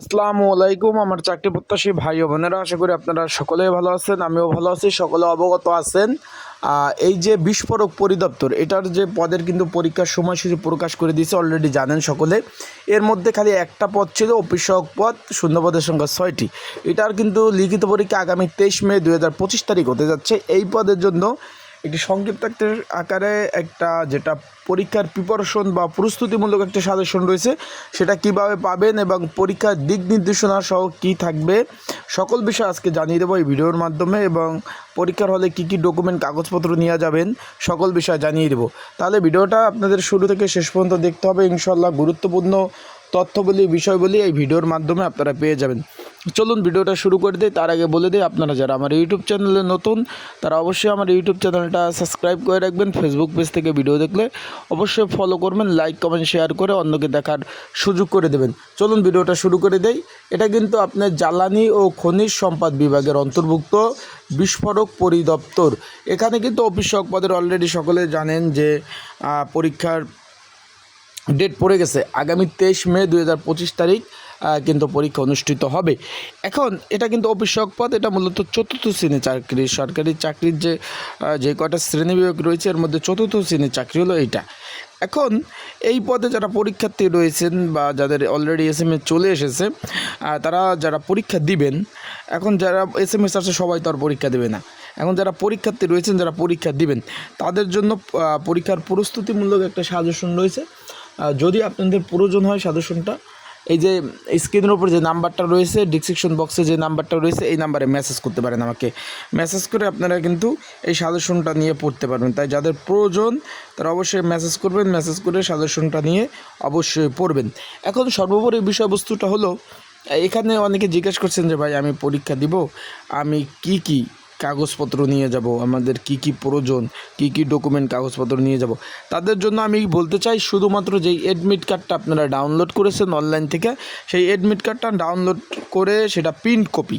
আসসালামু আলাইকুম, আমার চাকরি প্রত্যাশী ভাই ও বোনেরা, আশা করি আপনারা সকলেই ভালো আছেন, আমিও ভালো আছি, সকলে অবগত আছেন। এই যে বিস্ফোরক পরিদপ্তর, এটার যে পদের কিন্তু পরীক্ষার সময়সূচি প্রকাশ করে দিয়েছে অলরেডি জানেন সকলে। এর মধ্যে খালি একটা পদ ছিল, অফিসক পদ শূন্য পদের সংখ্যা ছয়টি। এটার কিন্তু লিখিত পরীক্ষা আগামী তেইশ মে দু হাজার পঁচিশ তারিখ হতে যাচ্ছে। এই পদের জন্য একটি সংক্ষিপ্ত আকারে একটা যেটা পরীক্ষার প্রিপারেশন বা প্রস্তুতিমূলক একটা সাজেশন রয়েছে, সেটা কীভাবে পাবেন এবং পরীক্ষার দিক নির্দেশনা সহ কী থাকবে, সকল বিষয় আজকে জানিয়ে দেবো এই ভিডিওর মাধ্যমে এবং পরীক্ষার হলে কী কী ডকুমেন্ট কাগজপত্র নিয়ে যাবেন, সকল বিষয় জানিয়ে দেবো। তাহলে ভিডিওটা আপনাদের শুরু থেকে শেষ পর্যন্ত দেখতে হবে ইনশাল্লাহ গুরুত্বপূর্ণ তথ্যবলী, বিষয়বলী এই ভিডিওর মাধ্যমে আপনারা পেয়ে যাবেন। চলুন ভিডিওটা শুরু করে দিই। তার আগে বলে দিই, আপনারা যারা আমার ইউটিউব চ্যানেলে নতুন, তারা অবশ্যই আমার ইউটিউব চ্যানেলটা সাবস্ক্রাইব করে রাখবেন। ফেসবুক পেজ থেকে ভিডিও দেখলে অবশ্যই ফলো করবেন লাইক কমেন্ট শেয়ার করে অন্যকে দেখার সুযোগ করে দেবেন। চলুন ভিডিওটা শুরু করে দেই। এটা কিন্তু আপনার জ্বালানি ও খনিজ সম্পদ বিভাগের অন্তর্ভুক্ত বিস্ফোরক পরিদপ্তর। এখানে কিন্তু অফিসক পদের অলরেডি সকলে জানেন যে পরীক্ষার ডেট পড়ে গেছে। আগামী তেইশ মে দু হাজার পঁচিশ তারিখ কিন্তু পরীক্ষা অনুষ্ঠিত হবে। এখন এটা কিন্তু অফিসক পদ এটা মূলত চতুর্থ শ্রেণির চাকরি। সরকারি চাকরির যে যে কটা শ্রেণি বিভাগ রয়েছে, এর মধ্যে চতুর্থ শ্রেণির চাকরি হলো এইটা। এখন এই পদে যারা পরীক্ষার্থী রয়েছেন বা যাদের অলরেডি এস এম এ চলে এসেছে তারা যারা পরীক্ষা দিবেন, এখন যারা এস এম এস আছে সবাই তো আর পরীক্ষা দেবে না। এখন যারা পরীক্ষার্থী রয়েছেন, যারা পরীক্ষা দিবেন, তাদের জন্য পরীক্ষার প্রস্তুতিমূলক একটা সাজেশন রয়েছে। যদি আপনাদের প্রয়োজন হয় সাজেশনটা এই যে স্ক্রিনের উপর যে নাম্বারটা রয়েছে ডিসক্রিপশন বক্সে যে নাম্বারটা রয়েছে, এই নাম্বারে মেসেজ করতে পারেন আমাকে। মেসেজ করে আপনারা কিন্তু এই সাজেশনটা নিয়ে পড়তে পারবেন। তাই যাদের প্রয়োজন, তারা অবশ্যই মেসেজ করবেন মেসেজ করে সাজেশনটা নিয়ে অবশ্যই পড়বেন। এখন সর্বোপরি বিষয়বস্তুটা হলো, এখানে অনেকে জিজ্ঞেস করছেন যে, ভাই, আমি পরীক্ষা দিব, আমি কি কি কাগজপত্র নিয়ে যাব, আমাদের কি কি প্রয়োজন, কি কি ডকুমেন্ট কাগজপত্র নিয়ে যাব। তাদের জন্য আমি বলতে চাই শুধুমাত্র যেই অ্যাডমিট কার্ডটা আপনারা ডাউনলোড করেছেন অনলাইন থেকে, সেই অ্যাডমিট কার্ডটা ডাউনলোড করে সেটা প্রিন্ট কপি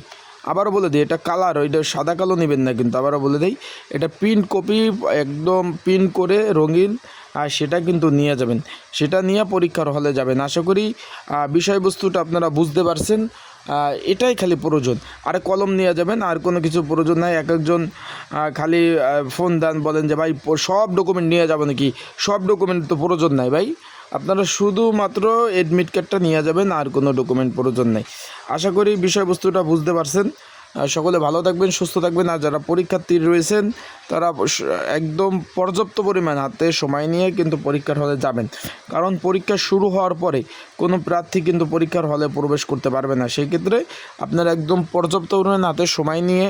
আবারও বলে দিই, এটা কালার ওইটা সাদা কালো নেবেন না কিন্তু, আবারও বলে দিই, এটা প্রিন্ট কপি একদম প্রিন্ট করে রঙিন আর সেটা কিন্তু নিয়ে যাবেন। সেটা নিয়ে পরীক্ষার হলে যাবেন। আশা করি বিষয়বস্তুটা আপনারা বুঝতে পারছেন। এটাই খালি প্রয়োজন। আর কলম নিয়ে যাবেন, আর কোনো কিছু প্রয়োজন নাই। এক একজন খালি ফোন দেন, বলেন যে, ভাই সব ডকুমেন্ট নিয়ে যাব নাকি? সব ডকুমেন্ট তো প্রয়োজন নাই ভাই। আপনারা শুধুমাত্র এডমিট কার্ডটা নিয়ে যাবেন, আর কোনো ডকুমেন্ট প্রয়োজন নাই। আশা করি বিষয়বস্তুটা বুঝতে পারছেন। সকলে ভালো থাকবেন, সুস্থ থাকবেন। আর যারা পরীক্ষার্থী রয়েছেন, তারা একদম পর্যাপ্ত পরিমাণ হাতে সময় নিয়ে কিন্তু পরীক্ষার হলে যাবেন। কারণ পরীক্ষা শুরু হওয়ার পরে কোনো প্রার্থী কিন্তু পরীক্ষার হলে প্রবেশ করতে পারবে না। সেই ক্ষেত্রে আপনারা একদম পর্যাপ্ত পরিমাণ হাতে সময় নিয়ে,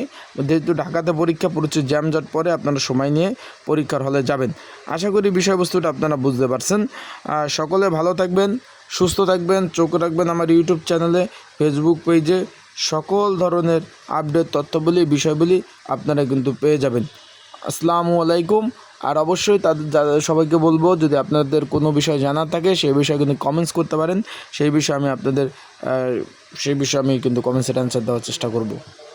যেহেতু ঢাকাতে পরীক্ষা পড়ছে জ্যামজট পরে আপনারা সময় নিয়ে পরীক্ষার হলে যাবেন। আশা করি বিষয়বস্তুটা আপনারা বুঝতে পারছেন। সকলে ভালো থাকবেন, সুস্থ থাকবেন, চোখ রাখবেন আমার ইউটিউব চ্যানেলে, ফেসবুক পেজে। সকল ধরনের আপডেট তথ্যবলী, বিষয়বলী আপনারা কিন্তু পেয়ে যাবেন। আসসালামু আলাইকুম। আর অবশ্যই তাদের সবাইকে বলব, যদি আপনাদের কোনো বিষয় জানা থাকে, সেই বিষয়ে কিন্তু কমেন্টস করতে পারেন। সেই বিষয়ে আমি আপনাদের সেই বিষয়ে আমি কিন্তু কমেন্টসের অ্যান্সার দেওয়ার চেষ্টা করব।